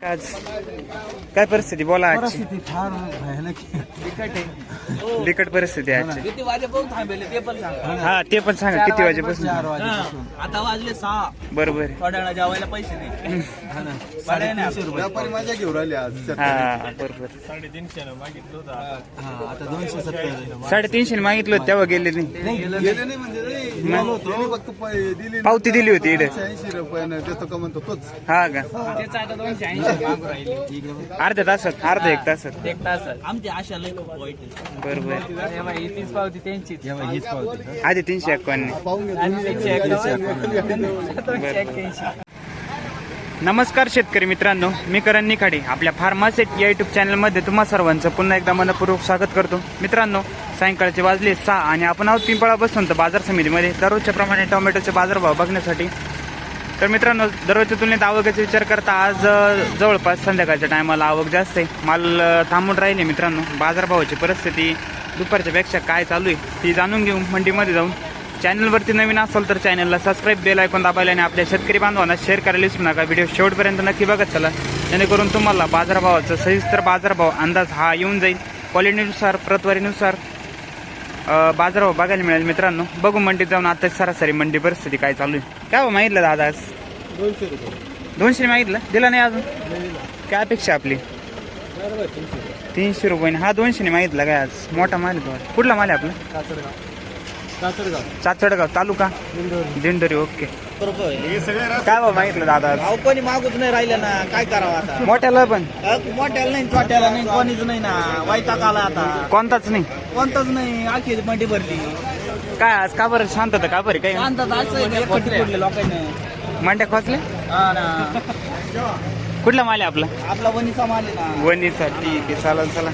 आज काय परिस्थिती? बोला आजची. परिस्थिती फार भयानक आहे. बिकट परिस्थिती आहे आजची. किती थांबेले ते पण सांगा. हा ते पण सांगा. किती वाजेपासून? चार वाजेपासून. आता वाजले सहा. बरोबर आहे. जेवायला पैसे नाही. हा ना. नाही साडेतीनशे रुपये. व्यापारी मजा घेऊन राहिले आज हा बरोबर. हा आता दोनशे सत्तर साडेतीनशे मागितलं होतं, तेव्हा गेले नाही. गेले नाही म्हणजे नाही. त्यांनी फक्त पै- दिली नाही. पावती दिली होती इकडे. ऐंशी रुपयानं देतो का म्हणतो तोच. हा का? त्याचं आता दोनशे ऐंशी अर्ध्या तासात अर्धा एक तासात. एक तास आमचे आशा लय वाईट. बरोबर. तीच पावती त्यांची हीच पावती आधी तीनशे एक्क्याऐंशी. नमस्कार शेतकरी मित्रांनो मी करण निखाडे. आपल्या फार्मासेट या युट्यूब चॅनलमध्ये तुम्हा सर्वांचं पुन्हा एकदा मनपूर्वक स्वागत करतो. मित्रांनो सायंकाळचे वाजले सहा आणि आपण आहोत पिंपळा बसून तर बाजार समितीमध्ये. दररोजच्या प्रमाणे टोमॅटोचे बाजारभाव बघण्यासाठी तर मित्रांनो दररोजच्या तुलनेत आवकाचा विचार करता आज जवळपास संध्याकाळच्या टायमाला आवक जास्त आहे. माल थांबून राहिले मित्रांनो. बाजारभावाची परिस्थिती दुपारच्या पेक्षा काय चालू आहे ती जाणून घेऊ मंडीमध्ये जाऊन. चॅनलवरती नवीन असाल तर चॅनलला सबस्क्राईब बेल ऐकून दाबायला आणि आपल्या शेतकरी बांधवांना शेअर करायला विसरू नका. व्हिडिओ शेवटपर्यंत नक्की बघत चला. जेणेकरून तुम्हाला बाजारभावाचा सविस्तर बाजारभाव अंदाज हा येऊन जाईल. क्वालिटीनुसार प्रतवारीनुसार अ, बाजारभाव बघायला मिळेल मित्रांनो. बघू मंडीत जाऊन आता सरासरी मंडी परिस्थिती काय चालू आहे. काय हो मागितलं दादा आज? दोनशे रुपये. दोनशे मागितलं? दिला नाही अजून? काय अपेक्षा आपली? तीनशे रुपये. हा दोनशे मागितला काय आज? मोठा माल. कुठला माल आहे आपला? चाचडगाव तालुका? दिंडोरी. ओके. काय भाव मागितलं दादा कोणी मागूच नाही राहिलं ना. काय करावं आता? मोठ्याला पण? मोठ्याला नाही छोट्याला नाही कोणीच नाही ना. वैताग आला आता. कोणताच नाही. कोणताच नाही आखी मंडी भरली. काय आज का बरं? शांतता का बरं? काही आणतात असं पडले लोकांनी. मांड्या खोचले हा ना. कुठला माल आहे आपला? आपला वणीचा माल आहे ना. वणीचा. ठीक आहे चालेल चला.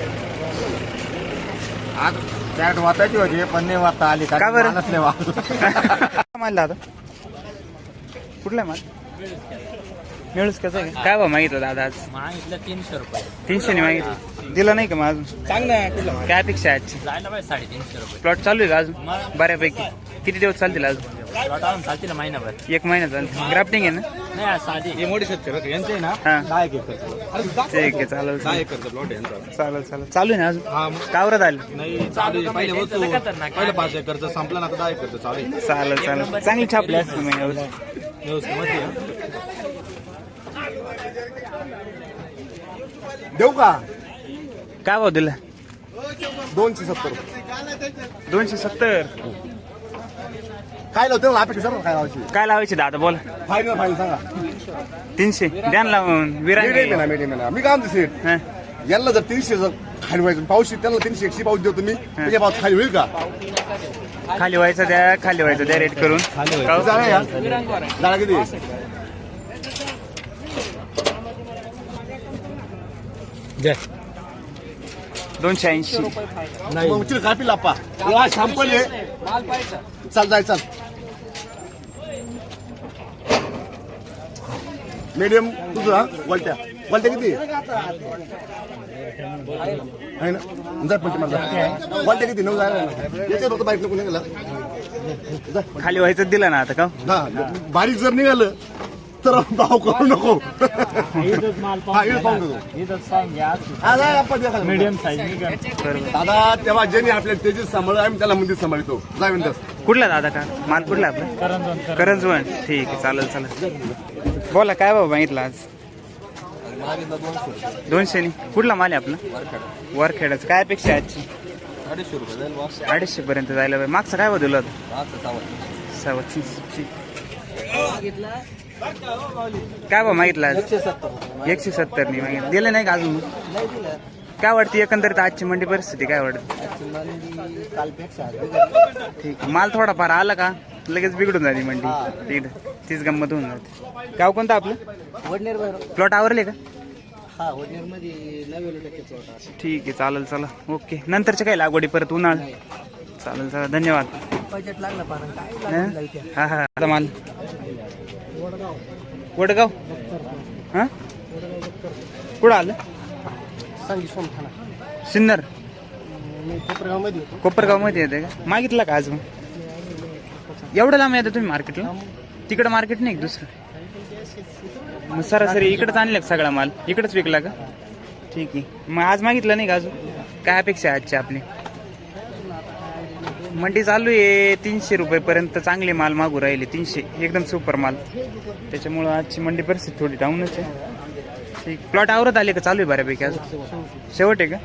आज चॅट वाचायची होती पण नाही वाचता आली का बरं? नाही वाचला. माल दादा कुठला माल? मिळूच कसं आहे? काय भाव मागितलं दादा आज? मागितलं तीनशे रुपये. तीनशे मागितलं. दिलं नाही का मग अजून? सांग ना तुला काय अपेक्षा आहे आजची? जायला पाहिजे साडेतीनशे रुपये. प्लॉट चालू आहे का अजून? बऱ्यापैकी. किती दिवस चालतील अजून? प्लॉट आणून चालते ना महिनाभर. एक महिना चालतील ग्राफ्टिंग आहे ना? नाही साधी. हे मोठे शेतकरी यांचे ना हा. दहा एक एकर ठीक आहे चालेल. दहा चालेल एकरचा प्लॉट यांचा. चालेल चालेल. चालू आहे ना अजून? हा मग. कावरत आलं. नाही चालू आहे. पहिले वस्तू. पहिले पाच एकरचं संपलं ना आता दहा एकरचं चालू आहे. चालेल चालेल. चांगली छापली असते. व्यवस्थित. आहे. देऊ का? काय भाव दिला? दोनशे सत्तर. दोनशे सत्तर. काय लावतो अपेक्षा सर काय लावायची. काय लावायचे दादा बोला. फायनल फायनल सांगा. तीनशे. द्यान लावून मीडियम विरांगे आहे ना मीडियम आहे ना. मी काय म्हणतो हा. यांना जर तीनशे जर खाली व्हायचं पाऊस त्यांना तीनशे एकशे पाऊस देतो मी. त्याच्या पाऊस खाली होईल का? खाली व्हायचं द्या खाली व्हायचं द्या रेट करून. हो? या. जागा किती? दोनशे ऐंशी. मग उचल काय पिला आप्पा एवढा शॅम्पल आहे चाल जाय चाल. मीडियम तुझं हा? वलट्या. वलट्या किती? आहे ना? जाय पलटी मला वलट्या किती? नऊ जायला याच्यात होतं बाईक नको निघाला जा. खाली व्हायचं दिलं ना आता का? हो? हा बारीक जर निघालं तर भाव करू नको हा हा दादा तेव्हा ज्यांनी आपल्या तेजीस सांभाळ आम्ही त्याला मंदिर सांभाळतो म्हणतात कुठला दादा का माल कुठला आपला करंजवण ठीक आहे चालेल चालेल. बोला काय भाऊ मागितलं आज? दोनशे नी. कुठला माल आहे आपला? वरखेडाचं. काय अपेक्षा आहे आजची? अडीचशे पर्यंत जायला पाहिजे. मागचं काय बदललं होतं? सव्वा तीनशे. काय भाऊ मागितलं एकशे सत्तर नाही मागितलं. दिलं नाही का अजून? काय वाटते एकंदरीत आजची मंडी परिस्थिती काय वाटते? ठीक. माल थोडाफार आला का? लगेच बिघडून जाते मंडी. ठीक आहे. तीच गंमत होऊन जाते. गाव कोणतं आपलं? वडनेर प्लॉट आवरले का? हा नव्याण्णव टक्के ठीक आहे चालेल चला. ओके. नंतरच्या काय लागवडी परत उन्हाळ? चालेल चला. धन्यवाद. बजेट लागलं पारण काय हं? हा हा. आता माल? वडगाव. हा? कुठं आलं? सांगी सोमठाणा. सिन्नर. कोपरगावमध्ये येते. का? मागितलं का आज मग? एवढं लांब येतं तुम्ही मार्केटला? तिकडं मार्केट नाही दुसरं? मग सरासरी इकडेच आणले का सगळा माल? इकडेच विकला का? ठीक आहे. मग आज मागितलं नाही का अजून? काय अपेक्षा आहे आजची आपली? मंडी चालू आहे तीनशे रुपयेपर्यंत चांगले माल मागू राहिले तीनशे. एकदम सुपर माल. त्याच्यामुळं आजची मंडी परिस्थिती थोडी डाऊनच आहे. ठीक. प्लॉट आवरत आले का? चालू आहे बऱ्यापैकी आज शेवट आहे का?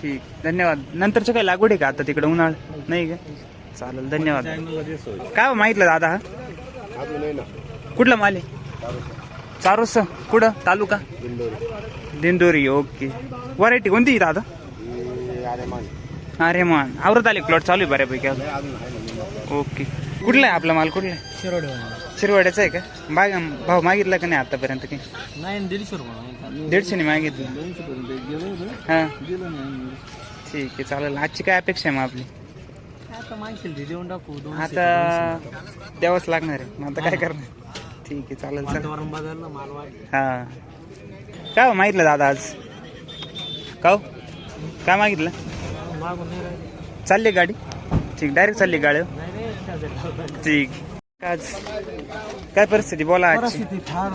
ठीक. धन्यवाद. नंतरचं काय लागवड आहे का आता तिकडे उन्हाळ? नाही का? चालेल धन्यवाद. काय हो, माहितलं दादा हा? कुठला माल आहे? चारोस. कुठं? तालुका? दिंदोरी ओके. व्हरायटी कोणती आहे दादा? अरे मान आवरत आले प्लॉट चालू आहे बऱ्यापैकी अजून. ओके कुठला आहे आपला माल कुठला आहे? शिरवाड्याचा आहे का? बाग भाव मागितला का नाही आतापर्यंत काही? नाही दीडशे रुपये दीडशेने मागितलं. हां. गेलो नाही ठीक आहे चालेल. आजची काय अपेक्षा आहे मग आपली? आता मागशील ते देऊन टाकू दोन आता द्यावंच लागणार आहे. मग आता काय करणार? ठीक आहे चालेल चालेल वातावरण बदललं माल वाढले. हा. काय हो मागितलं दादा आज? का हो? काय मागितलं? चालली गाडी? ठीक डायरेक्ट चालली गाडी. हो? ठीक. आज काय परिस्थिती? बोला आजची. परिस्थिती फार.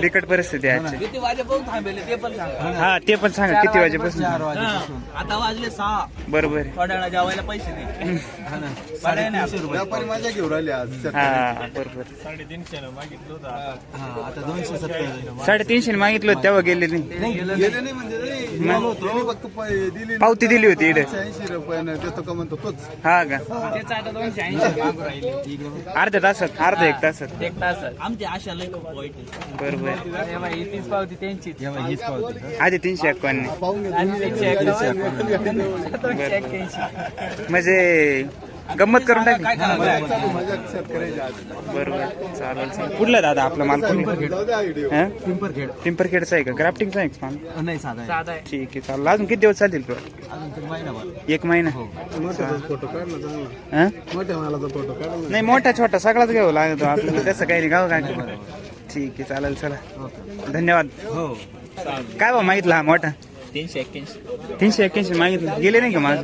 बिकट परिस्थिती आहे आजची. किती वाजेपासून थांबेले ते पण सांगा. हा ते पण सांगा. किती वाजेपासून आता वाजले सहा. बरोबर आहे. थोड्या वेळा जेवायला पैसे नाही. हा ना. साडेतीनशे रुपये. व्यापारी मजा घेऊन राहिले आज. हा बरोबर. हा आता दोनशे सत्तर साडेतीनशे मागितलं होतं तेव्हा गेले नाही. गेले नाही. म्हणजे नाही. गेलो होतो. त्यांनी फक्त पै- दिली नाही. पावती दिली होती इकडे ऐंशी रुपयानं देतो का म्हणतो तोच. हा का? अर्ध्या तासात अर्धा एक तासात. एक तास आमची आशा लई वाईट आहे. बरोबर. तीच पावती त्यांची हीच पावती आधी तीनशे एकावन्न. पाहून घे. तीनशे एकावन्न, दोनशे एक्क्याऐंशी. म्हणजे गंमत करून आज बरोबर चालेल चालेल. कुठला दादा आपला माल? हा? पिंपरखेड पिंपरखेडचा आहे का? ग्राफ्टिंगचा आहे का माल? नाही साधा आहे. साधा आहे. ठीक आहे चालेल. अजून किती दिवस चालतील प्लॉट अजून तरी महिनाभर एक महिना. हा? नाही मोठा छोटा सगळाच घ्यावं लागतो आपल्याला. तसं काही नाही गाव काय? ठीक आहे चालेल चला. ओके. धन्यवाद. हो. काय बा मागितला हा मोठा? तीनशे एक्क्याऐंशी. तीनशे एक्क्याऐंशी मागितलं गेले नाही का माझं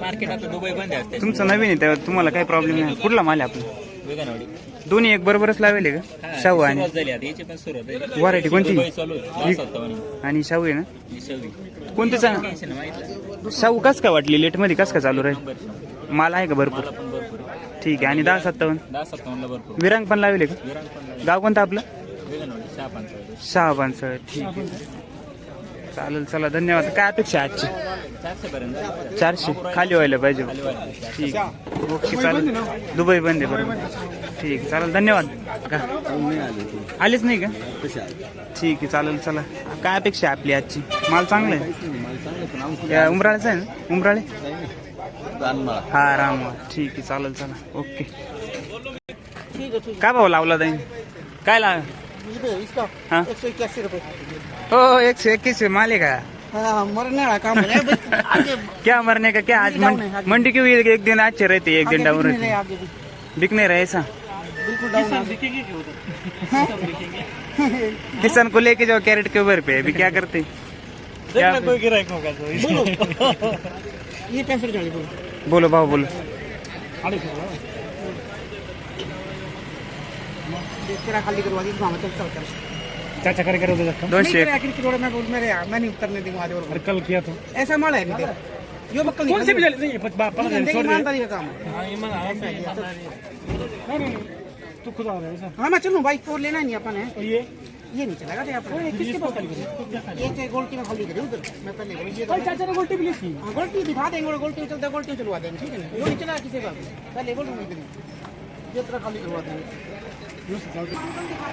मार्केट आता दुबई बंद आहे तुमचं नवीन आहे त्यावर तुम्हाला काही प्रॉब्लेम नाही. कुठला माल आहे आपला? वेगनवाडी दोन्ही एक बरोबरच लावेल का? शाहू आणि सुरुवात झाली आता याची पण सुरुवात झाली. व्हरायटी कोणती? दुबई चालू आहे दहा सत्तावन्न आणि शाहू आहे ना? ही कोणती टेन्शन माहितलं शाहू कस काय वाटली? लेटमध्ये कस काय चालू राहील? माल आहे का भरपूर? मला पण भरपूर आहे. ठीक आहे आणि दहा सत्तावन्न? दहा सत्तावन्नला भरपूर. विरांग पण लावले का? विरांग पण गाव कोणतं आपलं? वेगनवाडी सहा पाच सहा पानसळ ठीक आहे. चालेल चला धन्यवाद. काय अपेक्षा आहे आजची? चारशे. खाली व्हायला पाहिजे. ठीक. ओके चालेल दुबई बंद आहे बरोबर. ठीक चालेल धन्यवाद. का? आलेच नाही का? ठीक आहे चालेल चला. काय अपेक्षा आहे आपली आजची? माल चांगला आहे? या उमराळेचा आहे ना? उमराळे? हा राम. ठीक आहे चालेल चला. ओके. काय भाऊ लावला ताई? काय ला हा? हो? एकशे एक्कीस माल आहे का क्या मरने का क्या आज मंडी, मंडी क्यों एक, एक दिन अच्छे रहते एक दिन डाउन रहते बिक नहीं रहे ऐसा? किसान को लेके जाओ कैरेट के ऊपर पे अभी क्या करते? क्या बोलो। भाव बोलो। चाचा करे करो दोनशे मैं नहीं उतरने दूँगा आज और। कल किया तो। ऐसा माल है नहीं यो बक्कल कौन से भी नहीं ईमानदारी का काम है। तू खुद आ रहा है हाँ मैं चलूँ बाइक और लेना नहीं अपन है। ये? ये नहीं चलेगा थे अपन। किसके पास ये चाहे गोल्टी में खाली करे उधर। मैं पहले बोली, ये तो- चाचा ने गोल्टी भी ली हाँ, गोल्टी दिखा देंगे और गोल्टी में चलता गोल्टी चलवा देंगे ठीक है ना? वो नहीं चला किसी का पहले गोल्टी में ये तरह खाली करवा देंगे।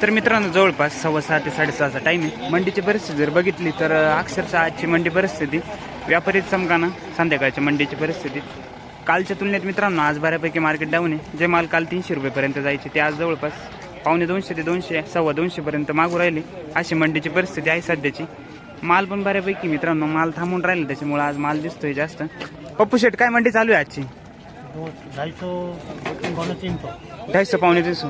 तर मित्रांनो जवळपास सव्वा सहा ते साडेसहाचा टाईम आहे. मंडीची परिस्थिती जर बघितली तर अक्षरशः आजची मंडी परिस्थिती व्यापारीच चमकाना संध्याकाळच्या मंडीची परिस्थिती. कालच्या तुलनेत मित्रांनो आज बऱ्यापैकी मार्केट डाऊन आहे. जे माल काल तीनशे रुपयेपर्यंत जायचे ते आज जवळपास पावणे दोनशे ते दोनशे सव्वा दोनशेपर्यंत मागू राहिले. अशी मंडीची परिस्थिती आहे सध्याची. माल पण बऱ्यापैकी मित्रांनो माल थांबून राहिले त्याच्यामुळे आज माल दिसतोय जास्त. पप्पू शेट काय मंडी चालू आहे आजची? ढाईशे पावणे तीनशे